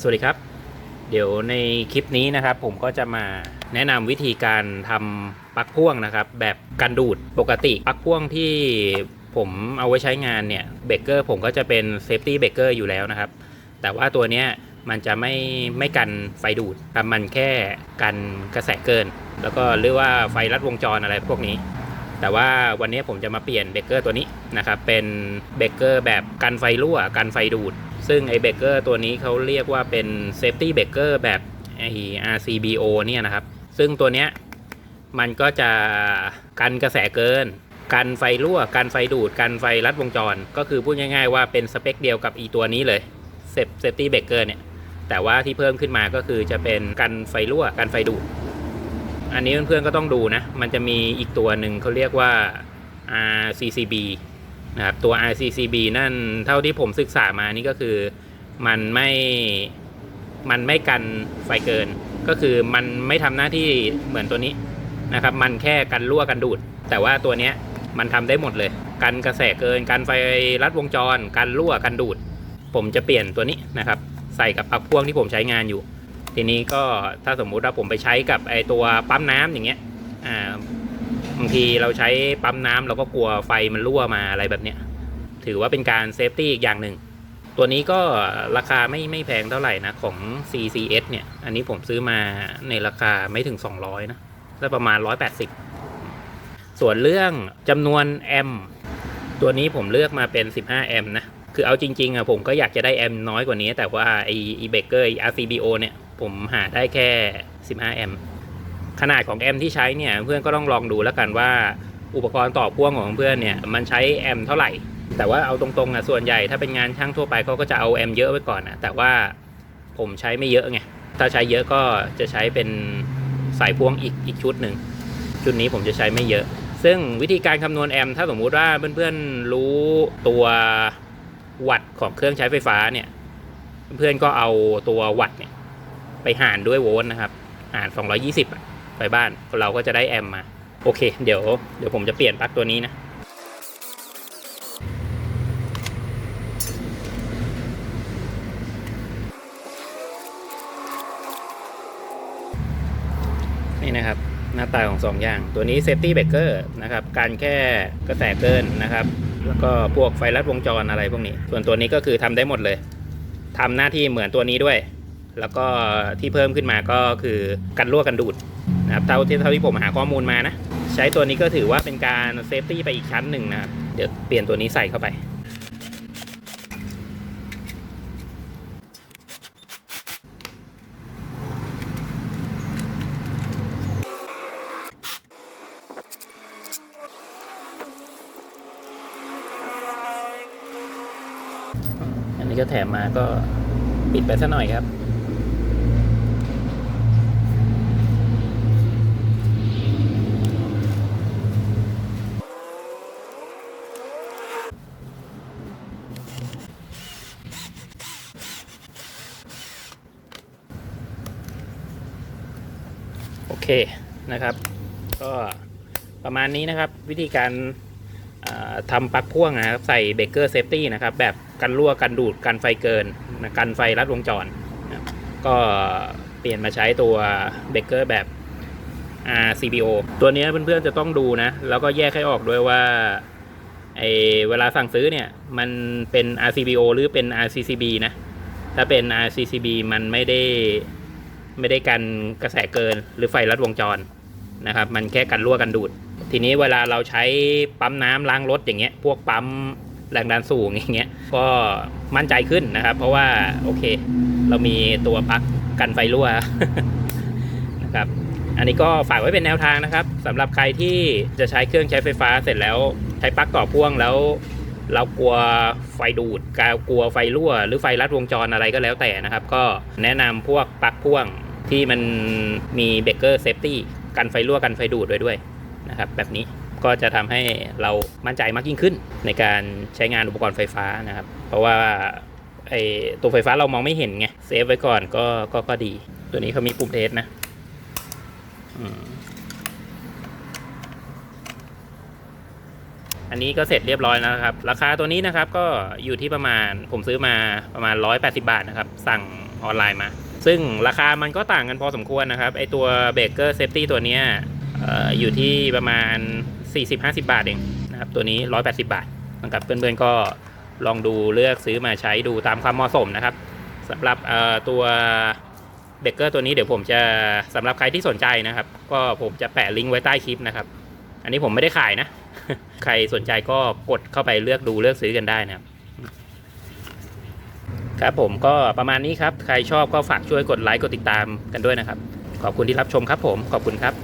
สวัสดีครับ เดี๋ยวในคลิปนี้นะครับ ผมก็จะมาแนะนำวิธีการทำปลั๊กพ่วงนะครับ แบบกันดูดปกติปลั๊กพ่วงที่ผมเอาไว้ใช้งานเนี่ยเบเกอร์ผมก็จะเป็นเซฟตี้เบเกอร์อยู่แล้วนะครับ แต่ว่าตัวเนี้ยมันจะไม่ไม่กันไฟดูดครับมันแค่กันกระแสเกิน แล้วก็เรียกว่าไฟลัดวงจรอะไรพวกนี้ แต่ว่าวันนี้ผมจะมาเปลี่ยนเบเกอร์ตัวนี้นะครับเป็นเบเกอร์แบบกันไฟรั่วกันไฟดูด ซึ่งไอ้เบเกอร์ตัวนี้เขาเรียกว่าเป็นเซฟตี้เบเกอร์แบบไอ้ RCBO เนี่ยนะครับ ซึ่งตัวเนี้ยมันก็จะกันกระแสเกิน กันไฟรั่ว กันไฟดูด กันไฟลัดวงจร ก็คือพูดง่ายๆว่าเป็นสเปคเดียวกับอีตัวนี้เลยเซฟเซฟตี้เบเกอร์เนี่ย แต่ว่าที่เพิ่มขึ้นมาก็คือจะเป็นกันไฟรั่ว กันไฟดูด อันนี้เพื่อนๆก็ต้องดูนะ มันจะมีอีกตัวหนึ่งเขาเรียกว่า RCCB นะครับตัว RCCB นั่นเท่าที่ผมศึกษามานี่ก็คือมันไม่มันไม่กันไฟเกิน ก็คือมันไม่ทำหน้าที่เหมือนตัวนี้นะครับ มันแค่กันรั่วกันดูด แต่ว่าตัวเนี้ยมันทำได้หมดเลย กันกระแสเกิน กันไฟลัดวงจร กันรั่วกันดูด ผมจะเปลี่ยนตัวนี้นะครับ ใส่กับปลั๊กพ่วงที่ผมใช้งานอยู่ ทีนี้ก็ถ้าสมมุติว่าผมไปใช้กับไอตัวปั๊มน้ำอย่างเงี้ยอ่า บางทีเราใช้ปั๊มน้ำเราก็กลัวไฟมันรั่วมาอะไรแบบเนี้ยถือว่าเป็นการเซฟตี้อีกอย่างหนึ่ง ตัวนี้ก็ราคาไม่ไม่แพงเท่าไหร่นะ ของ CCS เนี่ย อันนี้ผมซื้อมาในราคาไม่ถึง 200 นะได้ประมาณ 180 ส่วนเรื่องจำนวนแอมตัวนี้ผมเลือกมาเป็น 15 แอมนะ คือเอาจริงๆอะผมก็อยากจะได้แอมน้อยกว่านี้ แต่ว่าไอไอเบเกอร์ไอ RCBO เนี่ย ผมหาได้แค่ 15 แอม ขนาดของแอมที่ใช้เนี่ยเพื่อนก็ต้องลองดูแล้วกันว่าอุปกรณ์ต่อพ่วงของเพื่อนเนี่ยมันใช้แอมเท่าไหร่ แต่ว่าเอาตรงๆอะส่วนใหญ่ถ้าเป็นงานช่างทั่วไปเขาก็จะเอาแอมเยอะไว้ก่อนนะแต่ว่าผมใช้ไม่เยอะไงถ้าใช้เยอะก็จะใช้เป็นสายพ่วงอีกอีกชุดหนึ่งชุดนี้ผมจะใช้ไม่เยอะ ซึ่งวิธีการคำนวณแอมถ้าสมมุติว่าเพื่อนๆรู้ตัววัตต์ของเครื่องใช้ไฟฟ้าเนี่ยเพื่อนก็เอาตัววัตต์เนี่ยไปหารด้วยโวลต์นะครับ หาร 220อะ ไปบ้านเราก็จะได้แอมมาโอเค เดี๋ยวเดี๋ยวผมจะเปลี่ยนปลั๊กตัวนี้นะนี่นะครับหน้าตาของ 2 อย่าง ตัวนี้ Safety Breaker นะครับการแค่กระแสเกินนะครับ แล้วก็พวกไฟลัดวงจรอะไรพวกนี้ ส่วนตัวนี้ก็คือทำได้หมดเลยทำหน้าที่เหมือนตัวนี้ด้วย แล้วก็ที่เพิ่มขึ้นมาก็คือกันรั่วกันดูด นะครับเท่าที่เท่าที่ผมหาข้อมูลมานะ ใช้ตัวนี้ก็ถือว่าเป็นการเซฟตี้ไปอีกชั้นหนึ่งนะครับ เดี๋ยวเปลี่ยนตัวนี้ใส่เข้าไปอันนี้ก็แถมมาก็ปิดไปซะหน่อยครับ โอเคนะครับ ก็ประมาณนี้นะครับวิธีการอ่าทำปลั๊กพ่วงนะครับใส่เบเกอร์เซฟตี้นะครับแบบกันรั่วกันดูดกันไฟเกินนะกันไฟลัดวงจรนะก็เปลี่ยนมาใช้ตัวเบเกอร์แบบ RCBO ตัวนี้เพื่อนๆจะต้องดูนะ แล้วก็แยกให้ออกด้วยว่าไอเวลาสั่งซื้อเนี่ย มันเป็น RCBO หรือเป็น RCCB นะ ถ้าเป็น RCCB มันไม่ได้ ไม่ได้กันกระแสเกินหรือไฟลัดวงจรนะครับ มันแค่กันรั่วกันดูด ทีนี้เวลาเราใช้ปั๊มน้ำล้างรถอย่างเงี้ย พวกปั๊มแรงดันสูงอย่างเงี้ย ก็มั่นใจขึ้นนะครับ เพราะว่าโอเค เรามีตัวปลั๊กกันไฟรั่วนะครับ อันนี้ก็ฝากไว้เป็นแนวทางนะครับสำหรับใครที่จะใช้เครื่องใช้ไฟฟ้าเสร็จแล้วใช้ปลั๊กต่อพ่วงแล้ว เรากลัวไฟดูดกลัวไฟรั่ว หรือไฟลัดวงจรอะไรก็แล้วแต่นะครับ ก็แนะนำพวกปลั๊กพ่วง ที่มันมีเบเกอร์เซฟตี้กันไฟรั่วกันไฟดูดด้วยด้วยนะครับแบบนี้ก็จะทำให้เรามั่นใจมากยิ่งขึ้นในการใช้งานอุปกรณ์ไฟฟ้านะครับ เพราะว่าไอตัวไฟฟ้าเรามองไม่เห็นไงเซฟไว้ก่อนก็ก็ก็ดี ตัวนี้เขามีปุ่มเทสนะอันนี้ก็เสร็จเรียบร้อยแล้วครับ ราคาตัวนี้นะครับก็อยู่ที่ประมาณผมซื้อมาประมาณ 180 บาทนะครับ สั่งออนไลน์มา ซึ่งราคามันก็ต่างกันพอสมควรนะครับ ไอตัวเบรกเกอร์เซฟตี้ตัวเนี้ยออยู่ที่ประมาณ 40-50 บาทเองนะครับ ตัวนี้ 180 บาทนะครับเพื่อนๆก็ลองดูเลือกซื้อมาใช้ดูตามความเหมาะสมนะครับสำหรับตัวเบรกเกอร์ตัวนี้เดี๋ยวผมจะสำหรับใครที่สนใจนะครับ ก็ผมจะแปะลิงก์ไว้ใต้คลิปนะครับ อันนี้ผมไม่ได้ขายนะ ใครสนใจก็กดเข้าไปเลือกดูเลือกซื้อกันได้นะครับ ครับผมก็ประมาณนี้ครับ ใครชอบก็ฝากช่วยกดไลค์กดติดตามกันด้วยนะครับ ขอบคุณที่รับชมครับผมขอบคุณครับ